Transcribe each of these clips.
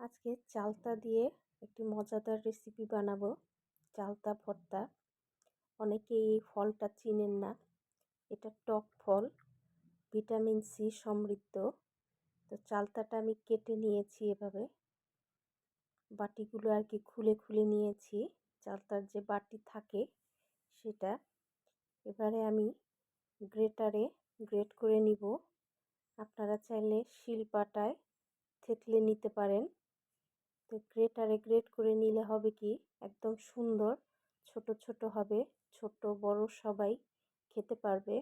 আজকে চালতা দিয়ে একটি মজাদার রেসিপি বানাবো। চালতা ভর্তা। অনেকেই এই ফলটা চিনেন না। এটা টক ফল, ভিটামিন সি সমৃদ্ধ। তো চালতাটা আমি কেটে নিয়েছি এভাবে। বাটিগুলো আর কি খুলে খুলে নিয়েছি। চালতার যে বাটি থাকে সেটা। এবারে আমি গ্রেটারে গ্রেট করে নিব। আপনারা চাইলে শিল পাটায় থেতলে নিতে পারেন। তো গ্রেটারে গ্রেট করে নিলে হবে কি? একদম সুন্দর। ছোট ছোট হবে। ছোট, বড় সবাই খেতে পারবে।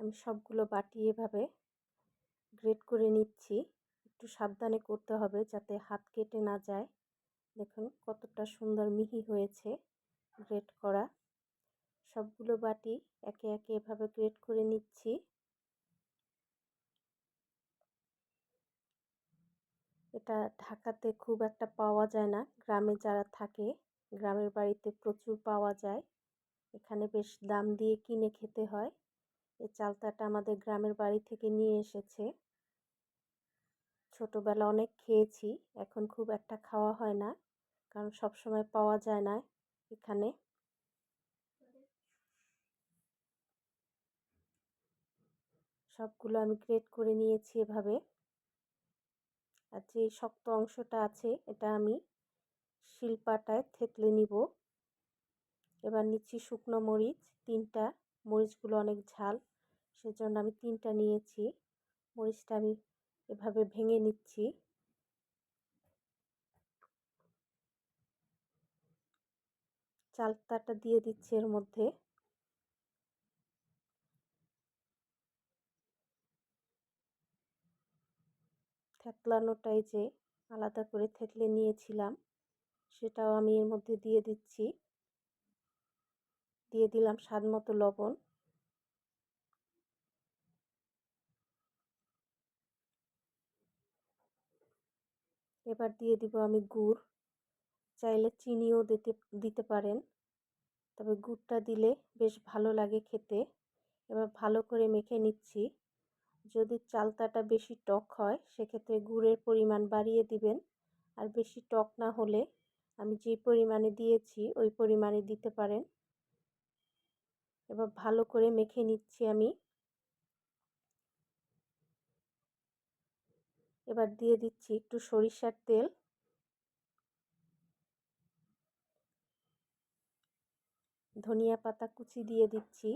আমি সবগুলো বাটি এভাবে গ্রেট করে নিচ্ছি। একটু সাবধানে করতে হবে যাতে হাত কেটে না যায়। দেখুন কতটা সুন্দর মিহি হয়েছে গ্রেট করা। সবগুলো বাটি একে একে এভাবে গ্রেট করে নিচ্ছি। এটা ঢাকাতে খুব একটা পাওয়া যায় না। গ্রামে যারা থাকে, গ্রামের বাড়িতে প্রচুর পাওয়া যায়। এখানে বেশ দাম দিয়ে কিনে খেতে হয়। এই চালতাটা আমাদের গ্রামের বাড়ি থেকে নিয়ে এসেছে। ছোটোবেলা অনেক খেয়েছি, এখন খুব একটা খাওয়া হয় না, কারণ সব সময় পাওয়া যায় না এখানে। সবগুলো আমি গ্রেট করে নিয়েছি এভাবে। আর যে শক্ত অংশটা আছে, এটা আমি শিলপাটায় থেতলে নিব। এবার নিচ্ছি শুকনো মরিচ, তিনটা। মরিচগুলো অনেক ঝাল, সেজন্য আমি তিনটা নিয়েছি। মরিচটা আমি এভাবে ভেঙে নিচ্ছি। চালতাটা দিয়ে দিচ্ছি এর মধ্যে। থেতলানোটাই যে আলাদা করে থেতলে নিয়েছিলাম, সেটাও আমি এর মধ্যে দিয়ে দিচ্ছি। দিয়ে দিলাম স্বাদ মতো লবণ। এবার দিয়ে দিব আমি গুড়। চাইলে চিনিও দিতে দিতে পারেন। তবে গুড়টা দিলে বেশ ভালো লাগে খেতে। এবার ভালো করে মেখে নিচ্ছি। যদি চালতাটা বেশি টক হয়, সেক্ষেত্রে গুড়ের পরিমাণ বাড়িয়ে দিবেন। আর বেশি টক না হলে আমি যে পরিমাণে দিয়েছি, ওই পরিমাণে দিতে পারেন। এবার ভালো করে মেখে নিচ্ছি আমি। এবার দিয়ে দিচ্ছি একটু সরিষার তেল। ধনিয়া পাতা কুচি দিয়ে দিচ্ছি।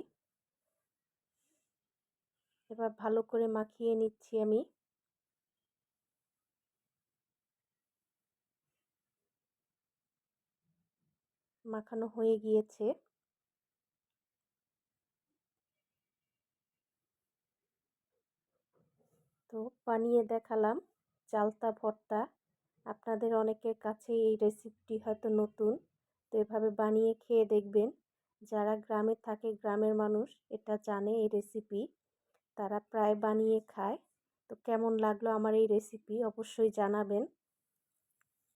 এবার ভালো করে মাখিয়ে নিচ্ছি আমি। মাখানো হয়ে গিয়েছে। তো বানিয়ে দেখালাম চালতা ভর্তা। আপনাদের অনেকের কাছে এই রেসিপিটি হয়তো নতুন, তো এভাবে বানিয়ে খেয়ে দেখবেন। যারা গ্রামে থাকে, গ্রামের মানুষ এটা জানে এই রেসিপি তারা প্রায় বানিয়ে খায়। তো কেমন লাগল আমার এই রেসিপি অবশ্যই জানাবেন।